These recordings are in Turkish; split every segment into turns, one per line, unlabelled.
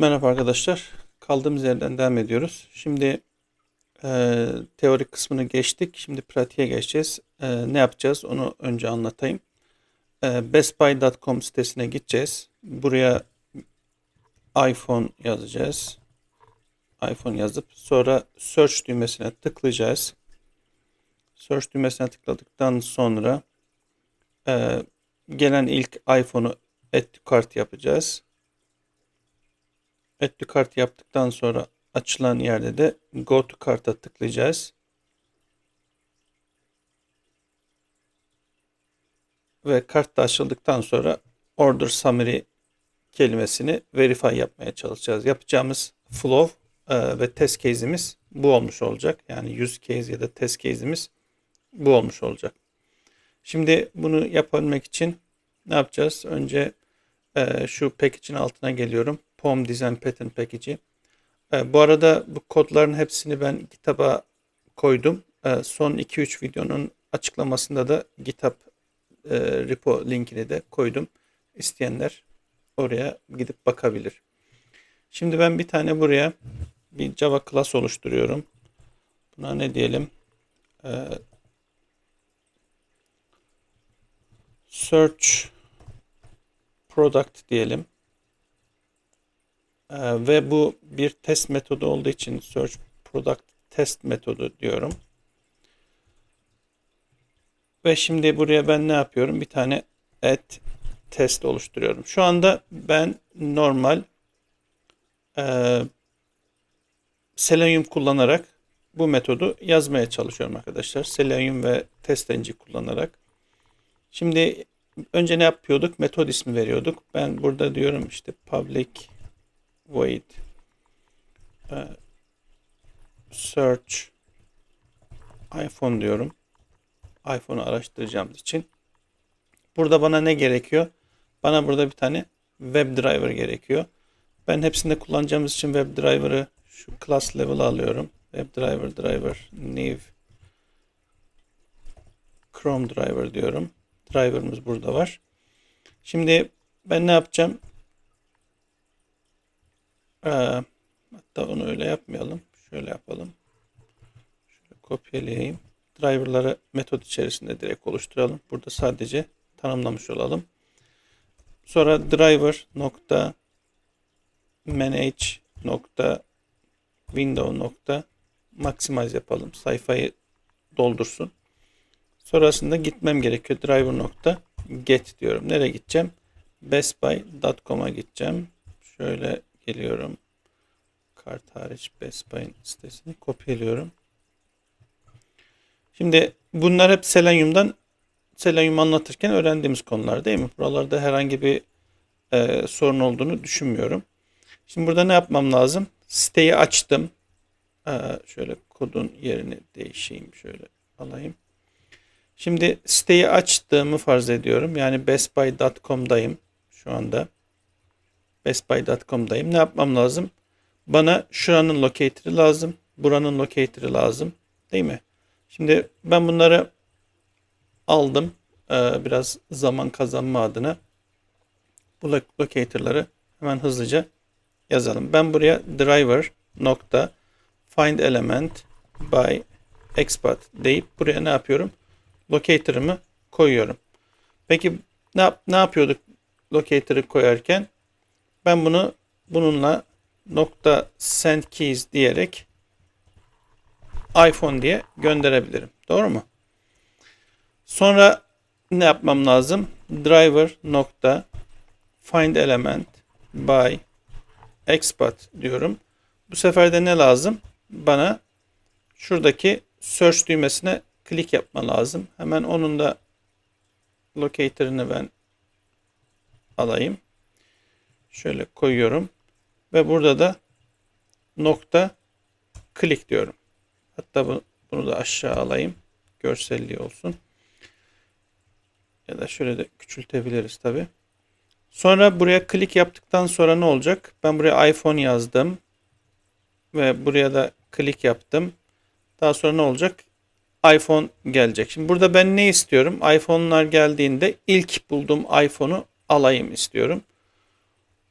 Merhaba arkadaşlar. Kaldığımız yerden devam ediyoruz. Şimdi e, teorik kısmını geçtik. Şimdi pratiğe geçeceğiz. E, ne yapacağız onu önce anlatayım. E, bestbuy.com sitesine gideceğiz. Buraya iPhone yazacağız. iPhone yazıp sonra search düğmesine tıklayacağız. Search düğmesine tıkladıktan sonra e, gelen ilk iPhone'u add to cart yapacağız. Add to cart yaptıktan sonra açılan yerde de Go to Cart'a tıklayacağız. Ve kart da açıldıktan sonra Order Summary kelimesini verify yapmaya çalışacağız. Yapacağımız flow e, ve test case'imiz bu olmuş olacak. Yani use case ya da test case'imiz bu olmuş olacak. Şimdi bunu yapabilmek için ne yapacağız? Önce e, şu package'in altına geliyorum. POM Design Pattern Package'i. E, bu arada bu kodların hepsini ben kitaba koydum. E, son 2-3 videonun açıklamasında da GitHub e, repo linkini de koydum. İsteyenler oraya gidip bakabilir. Şimdi ben bir tane buraya bir Java class oluşturuyorum. Buna ne diyelim? Search product diyelim. Ee, ve bu bir test metodu olduğu için search product test metodu diyorum. Ve şimdi buraya ben ne yapıyorum? Bir tane add test oluşturuyorum. Şu anda ben normal e, Selenium kullanarak bu metodu yazmaya çalışıyorum arkadaşlar. Selenium ve TestNG kullanarak. Şimdi önce ne yapıyorduk? Metod ismi veriyorduk. Ben burada diyorum işte public void e, search iPhone diyorum. iPhone'u araştıracağım için. Burada bana ne gerekiyor? Bana burada bir tane web driver gerekiyor. Ben hepsinde kullanacağımız için web driver'ı şu class level'a alıyorum. Web driver driver new Chrome driver diyorum. Driver'ımız burada var. Şimdi ben ne yapacağım? Ee, hatta onu öyle yapmayalım. Şöyle yapalım. Şöyle kopyalayayım. Driver'ları metot içerisinde direkt oluşturalım. Burada sadece tanımlamış olalım. Sonra driver nokta manage nokta window nokta maximize yapalım. Sayfayı doldursun. Sonrasında gitmem gerekiyor. Driver nokta get diyorum. Nereye gideceğim? bestbuy.com'a gideceğim. Şöyle geliyorum. Kart hariç Best Buy'ın sitesini kopyalıyorum. Şimdi bunlar hep Selenium'dan Selenium anlatırken öğrendiğimiz konular değil mi? Buralarda herhangi bir e, sorun olduğunu düşünmüyorum. Şimdi burada ne yapmam lazım? Siteyi açtım. E, şöyle kodun yerini değişeyim. Şöyle alayım. Şimdi siteyi açtığımı farz ediyorum. Yani bestbuy.com'dayım şu anda. bestbuy.com'dayım. Ne yapmam lazım? Bana şuranın locator'ı lazım. Buranın locator'ı lazım. Değil mi? Şimdi ben bunları aldım. Ee, biraz zaman kazanma adına. Bu locator'ları hemen hızlıca yazalım. Ben buraya driver nokta find element by expert deyip buraya ne yapıyorum? Locator'ımı koyuyorum. Peki ne, ne yapıyorduk locator'ı koyarken? Ben bunu bununla nokta send keys diyerek iPhone diye gönderebilirim. Doğru mu? Sonra ne yapmam lazım? Driver nokta find element by export diyorum. Bu sefer de ne lazım? Bana şuradaki search düğmesine klik yapma lazım. Hemen onun da locator'ını ben alayım. Şöyle koyuyorum. Ve burada da nokta klik diyorum. Hatta bu, bunu da aşağı alayım. Görselliği olsun. Ya da şöyle de küçültebiliriz tabi. Sonra buraya klik yaptıktan sonra ne olacak? Ben buraya iPhone yazdım. Ve buraya da klik yaptım. Daha sonra ne olacak? iPhone gelecek. Şimdi burada ben ne istiyorum? iPhone'lar geldiğinde ilk bulduğum iPhone'u alayım istiyorum.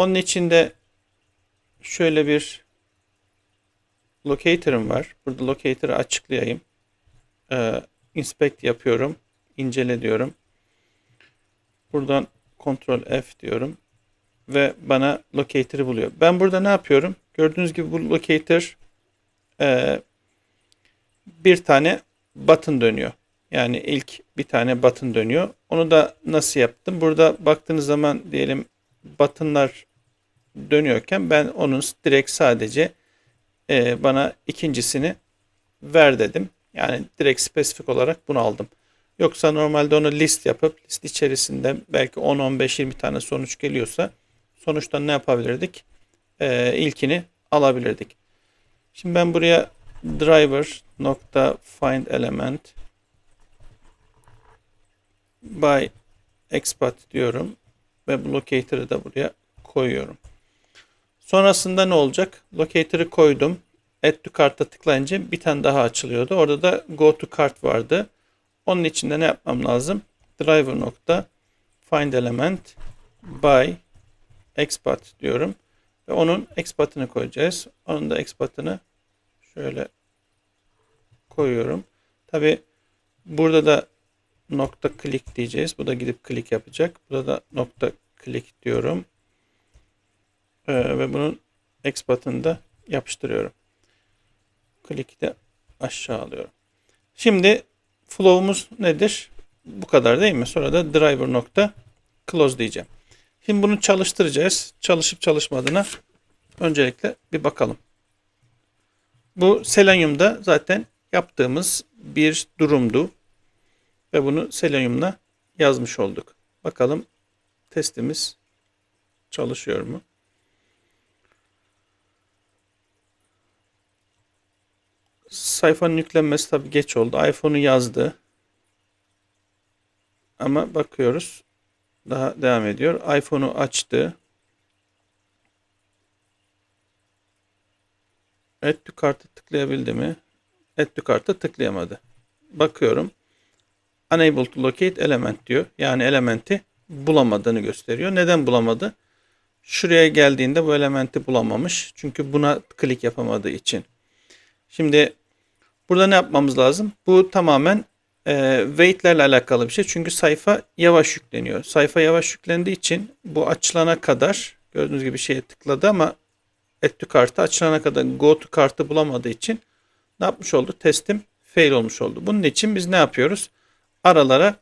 Onun için de şöyle bir locator'ım var. Burada locator'ı açıklayayım. Ee, inspect yapıyorum. incele diyorum. Buradan Ctrl F diyorum. Ve bana locator'ı buluyor. Ben burada ne yapıyorum? Gördüğünüz gibi bu locator e, bir tane button dönüyor. Yani ilk bir tane button dönüyor. Onu da nasıl yaptım? Burada baktığınız zaman diyelim buttonlar dönüyorken ben onun direkt sadece e, bana ikincisini ver dedim. Yani direkt spesifik olarak bunu aldım. Yoksa normalde onu list yapıp list içerisinde belki 10, 15, 20 tane sonuç geliyorsa sonuçta ne yapabilirdik? Ee, ilkini alabilirdik. Şimdi ben buraya driver nokta find element by expat diyorum ve bu locator'ı da buraya koyuyorum. Sonrasında ne olacak? Locator'ı koydum. Add to cart'a tıklayınca bir tane daha açılıyordu. Orada da go to cart vardı. Onun için de ne yapmam lazım? Driver nokta find element by expat diyorum. Ve onun expatını koyacağız. Onun da expatını şöyle koyuyorum. Tabi burada da nokta click diyeceğiz. Bu da gidip click yapacak. Burada da nokta click diyorum. Ee, ve bunun expatını da yapıştırıyorum. Click'i de aşağı alıyorum. Şimdi flow'umuz nedir? Bu kadar değil mi? Sonra da driver nokta close diyeceğim. Şimdi bunu çalıştıracağız. Çalışıp çalışmadığına öncelikle bir bakalım. Bu Selenium'da zaten yaptığımız bir durumdu. Ve bunu Selenium'la yazmış olduk. Bakalım testimiz çalışıyor mu? Sayfanın yüklenmesi tabi geç oldu. iPhone'u yazdı. Ama bakıyoruz. Daha devam ediyor. iPhone'u açtı. Add to Cart'a tıklayabildi mi? Add to Cart'a tıklayamadı. Bakıyorum. Unable to locate element diyor. Yani elementi bulamadığını gösteriyor. Neden bulamadı? Şuraya geldiğinde bu elementi bulamamış. Çünkü buna klik yapamadığı için. Şimdi burada ne yapmamız lazım? Bu tamamen e, weight'lerle alakalı bir şey. Çünkü sayfa yavaş yükleniyor. Sayfa yavaş yüklendiği için bu açılana kadar gördüğünüz gibi şeye tıkladı ama to kartı açılana kadar go to kartı bulamadığı için ne yapmış oldu? Testim fail olmuş oldu. Bunun için biz ne yapıyoruz? Aralara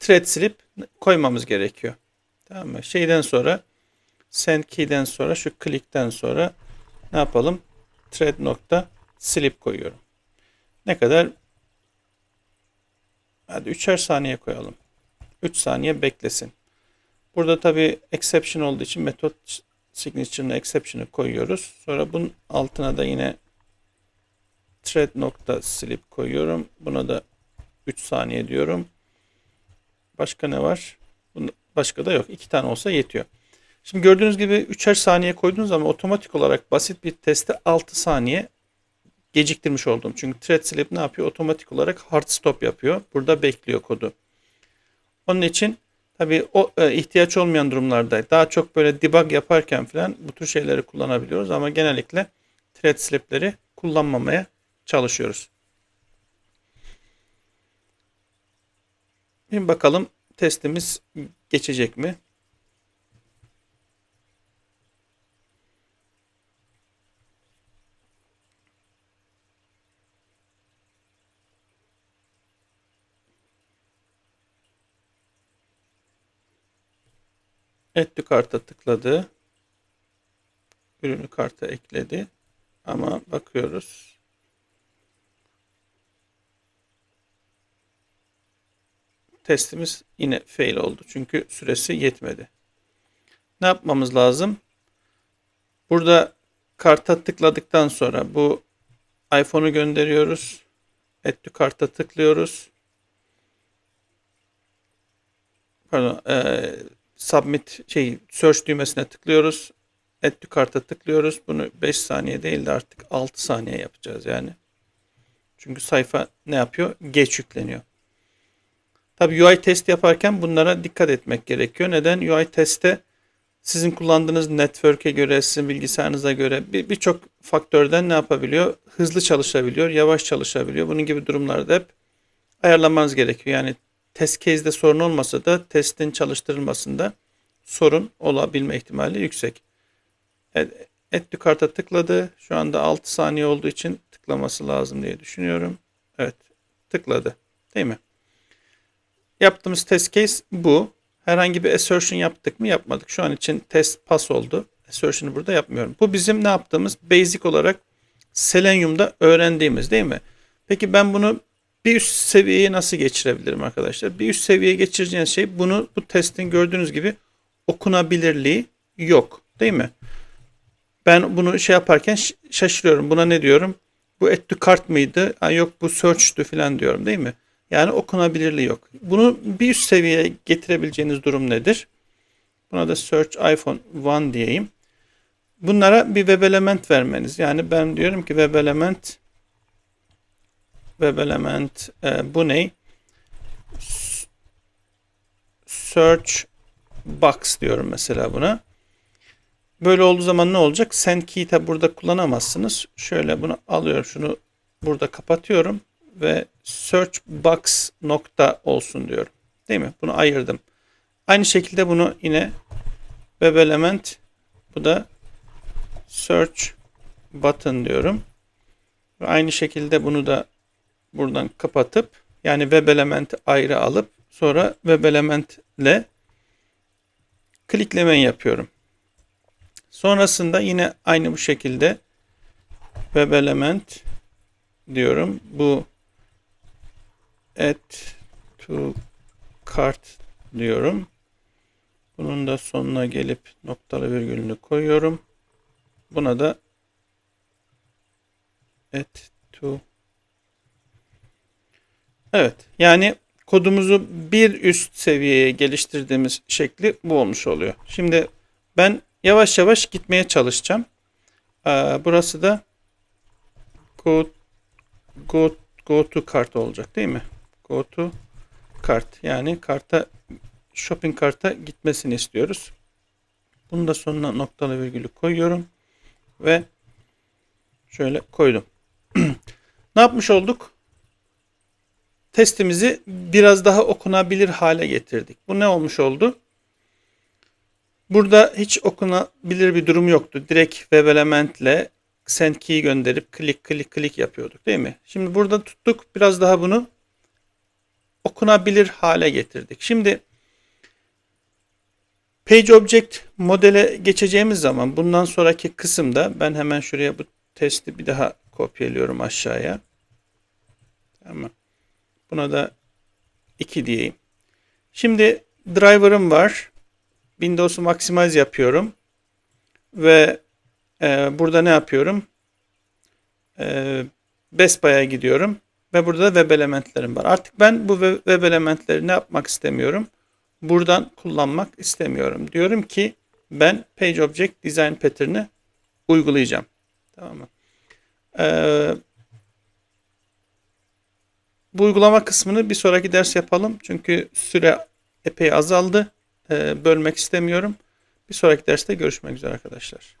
thread silip koymamız gerekiyor. Tamam mı? Şeyden sonra send key'den sonra şu click'ten sonra ne yapalım? thread nokta silip koyuyorum. Ne kadar? Hadi 3'er saniye koyalım. 3 saniye beklesin. Burada tabi exception olduğu için metot signature'ına exception'ı koyuyoruz. Sonra bunun altına da yine thread nokta silip koyuyorum. Buna da 3 saniye diyorum. Başka ne var? Başka da yok. 2 tane olsa yetiyor. Şimdi gördüğünüz gibi 3'er saniye koyduğunuz zaman otomatik olarak basit bir teste 6 saniye geciktirmiş oldum. Çünkü thread slip ne yapıyor? Otomatik olarak hard stop yapıyor. Burada bekliyor kodu. Onun için tabii o e, ihtiyaç olmayan durumlarda daha çok böyle debug yaparken falan bu tür şeyleri kullanabiliyoruz ama genellikle thread slip'leri kullanmamaya çalışıyoruz. Şimdi bakalım testimiz geçecek mi? Etli karta tıkladı. Ürünü karta ekledi. Ama bakıyoruz. Testimiz yine fail oldu. Çünkü süresi yetmedi. Ne yapmamız lazım? Burada karta tıkladıktan sonra bu iPhone'u gönderiyoruz. Etli karta tıklıyoruz. Pardon. Ee, submit şey search düğmesine tıklıyoruz. Add to kart'a tıklıyoruz. Bunu 5 saniye değil de artık 6 saniye yapacağız yani. Çünkü sayfa ne yapıyor? Geç yükleniyor. Tabi UI test yaparken bunlara dikkat etmek gerekiyor. Neden? UI testte sizin kullandığınız network'e göre, sizin bilgisayarınıza göre bir- birçok faktörden ne yapabiliyor? Hızlı çalışabiliyor, yavaş çalışabiliyor. Bunun gibi durumlarda hep ayarlamanız gerekiyor. Yani test case'de sorun olmasa da testin çalıştırılmasında sorun olabilme ihtimali yüksek. Evet, Cart'a tıkladı. Şu anda 6 saniye olduğu için tıklaması lazım diye düşünüyorum. Evet, tıkladı. Değil mi? Yaptığımız test case bu. Herhangi bir assertion yaptık mı? Yapmadık. Şu an için test pass oldu. Assertion'ı burada yapmıyorum. Bu bizim ne yaptığımız basic olarak Selenium'da öğrendiğimiz değil mi? Peki ben bunu bir üst seviyeye nasıl geçirebilirim arkadaşlar? Bir üst seviyeye geçireceğiniz şey bunu bu testin gördüğünüz gibi okunabilirliği yok. Değil mi? Ben bunu şey yaparken şaşırıyorum. Buna ne diyorum? Bu to cart mıydı? Ha, yok bu search'tü falan diyorum değil mi? Yani okunabilirliği yok. Bunu bir üst seviyeye getirebileceğiniz durum nedir? Buna da search iPhone 1 diyeyim. Bunlara bir web element vermeniz. Yani ben diyorum ki web element web element e, bu ne? Search box diyorum mesela buna. Böyle olduğu zaman ne olacak? Send key'i tabi burada kullanamazsınız. Şöyle bunu alıyorum. Şunu burada kapatıyorum ve search box nokta olsun diyorum. Değil mi? Bunu ayırdım. Aynı şekilde bunu yine web element bu da search button diyorum. Ve aynı şekilde bunu da buradan kapatıp yani web elementi ayrı alıp sonra web elementle kliklemeyi yapıyorum. Sonrasında yine aynı bu şekilde web element diyorum. Bu add to cart diyorum. Bunun da sonuna gelip noktalı virgülünü koyuyorum. Buna da add to Evet. Yani kodumuzu bir üst seviyeye geliştirdiğimiz şekli bu olmuş oluyor. Şimdi ben yavaş yavaş gitmeye çalışacağım. Ee, burası da go, go, go to kart olacak değil mi? Go to kart. Yani karta shopping karta gitmesini istiyoruz. Bunu da sonuna noktalı virgülü koyuyorum. Ve şöyle koydum. ne yapmış olduk? Testimizi biraz daha okunabilir hale getirdik. Bu ne olmuş oldu? Burada hiç okunabilir bir durum yoktu. Direkt web elementle send key gönderip klik klik klik yapıyorduk değil mi? Şimdi burada tuttuk biraz daha bunu okunabilir hale getirdik. Şimdi Page Object modele geçeceğimiz zaman bundan sonraki kısımda ben hemen şuraya bu testi bir daha kopyalıyorum aşağıya. Tamam. Buna da 2 diyeyim. Şimdi driver'ım var. Windows'u maximize yapıyorum. Ve e, burada ne yapıyorum? E, Best Buy'a gidiyorum. Ve burada da web elementlerim var. Artık ben bu web elementleri ne yapmak istemiyorum? Buradan kullanmak istemiyorum. Diyorum ki ben Page Object Design Pattern'ı uygulayacağım. Tamam mı? Ee, bu uygulama kısmını bir sonraki ders yapalım. Çünkü süre epey azaldı. Ee, bölmek istemiyorum. Bir sonraki derste görüşmek üzere arkadaşlar.